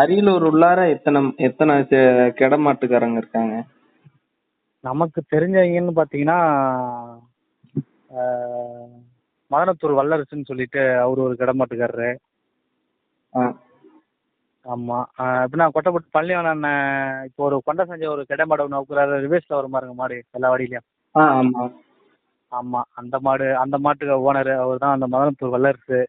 அரியலூர் உள்ளார எத்தனை எத்தனை கிடமாட்டுக்காரங்க இருக்காங்க? நமக்கு தெரிஞ்சவங்கன்னு பார்த்தீங்கன்னா மதனத்தூர் வல்லரசுன்னு சொல்லிட்டு அவர் ஒரு கிடமாட்டுக்காரரு. ஆமாம் எப்படின்னா கொட்டப்பட்டு பள்ளியான அண்ணன் இப்போ ஒரு கொண்ட செஞ்ச ஒரு கிடமாடு ஒன்று அவுக்குறாரு. ரிவேஸில் ஒரு மாருங்க மாடு எல்லா வாடியிலையும். ஆ ஆமாம் ஆமாம் அந்த மாடு அந்த மாட்டுக்கு ஓனர் அவர் தான் அந்த மதனத்தூர் வல்லரசு.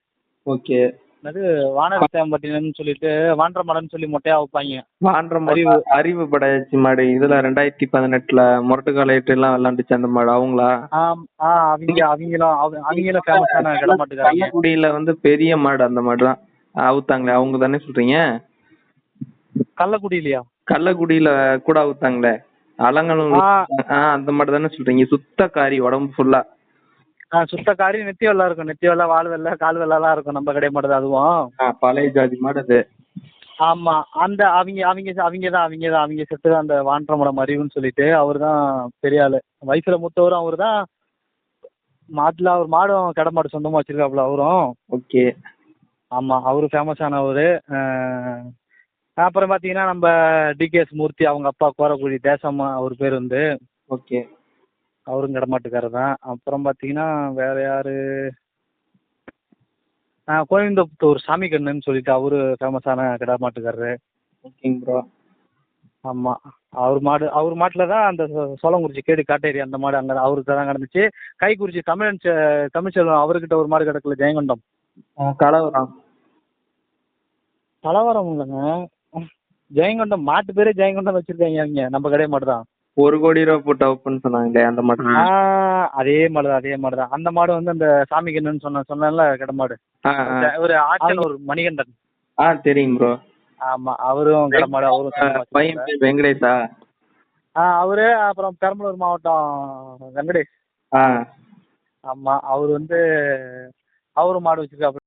ஓகே. அது வானரத்தேம்பட்டினம்னு சொல்லிட்டு வாண்டர மாடன்னு சொல்லி மொட்டையா வைப்பாங்க. வாண்டரம் அறிவு. அறிவு படையாச்சி மாடு. இதுல ரெண்டாயிரத்தி பதினெட்டுல முரட்டுக்காலையிட்டு எல்லாம் விளாண்டுச்சு அந்த மாடு. அவங்களா? அவங்க அவங்களும் அவங்க- அவங்களும் ஃபேமஸான கிடமாட்டுக்காரங்க. கள்ளக்குடியில வந்து பெரிய மாடு அந்த மாடு தான் அவுத்தாங்களே அவங்க தானே சொல்றீங்க? கள்ளக்குடியிலையா? கள்ளக்குடியில கூட அவுத்தாங்களே. அலங்கலம் அந்த மாடு தானே சொல்றீங்க. சுத்த காரி உடம்பு ஃபுல்லா ஆ சுத்தக்காரி நெத்தி வெள்ளா இருக்கும். நெத்தி வெள்ளை வால் வெள்ளை கால் வெள்ளைலாம் இருக்கும் நம்ம கடை மாடு தான் அதுவும். ஆ பழைய ஜாதி மாடு அது ஆமா அந்த அவங்க அவங்க அவங்க தான் அவங்க தான் அவங்க செத்து தான் அந்த வான்றமடம் அறிவுன்னு சொல்லிட்டு அவர் தான் பெரிய ஆளு. வயசுல மூத்தவரும் அவர் தான் மாட்டுல அவர் மாடும் கடை மாடு சொந்தமா வச்சிருக்காப்புல அவரும். ஓகே. ஆமா அவரு ஃபேமஸானவர் அப்புறம் பார்த்தீங்கன்னா நம்ம டிகேஎஸ் மூர்த்தி அவங்க அப்பா கோரக்குடி தேசம்மா அவர் பேர் வந்து. ஓகே. அவரும் கடமாட்டுக்காரர் தான். அப்புறம் பார்த்தீங்கன்னா வேற யாரு? ஆ கோயம்புத்தூர் சாமி கண்ணுன்னு சொல்லிட்டு அவரு ஃபேமஸான கடமாட்டுக்காரரு. ஓகேங்க ப்ரோ ஆமாம் அவர் மாடு அவர் மாட்டில் தான் அந்த சோ- சோளங்குறிச்சி கேடு காட்டேரி அந்த மாடு அங்கே அவருக்கு தான் கிடந்துச்சு. கைக்குறிச்சி தமிழன் செ- தமிழ்ச்செல்வன் அவர்கிட்ட ஒரு மாடு கிடக்கல ஜெயங்கொண்டம். கலவரம். கலவரம் இல்லைங்க. ஜெயங்கொண்டம் மாட்டு பேரே ஜெயங்கொண்டம் வச்சிருக்காங்க அவங்க நம்ம கடை மாடு தான் ஒரு கோடி ரூபா போட்டு அவுப்புன்னு சொன்னாங்களே அந்த மாடு. ஆ அதே மாடு தான் அதே மாடு தான் அந்த மாடு வந்து அந்த சாமி கண்ணுன்னு சொன்ன சொன்னேன்ல கடை மாடு. ஆ ஆ. ஒரு ஆட்சியன் ஒரு மணிகண்டன். ஆ தெரியுங்க ப்ரோ ஆமா அவரும் கடை மாடு அவரும் பையன் வெங்கடேஷா? ஆ அவரு அப்புறம் பெரம்பலூர் மாவட்டம் வெங்கடேஷ். ஆ. ஆமா அவர் வந்து அவரு மாடு வச்சிருக்காப்புல.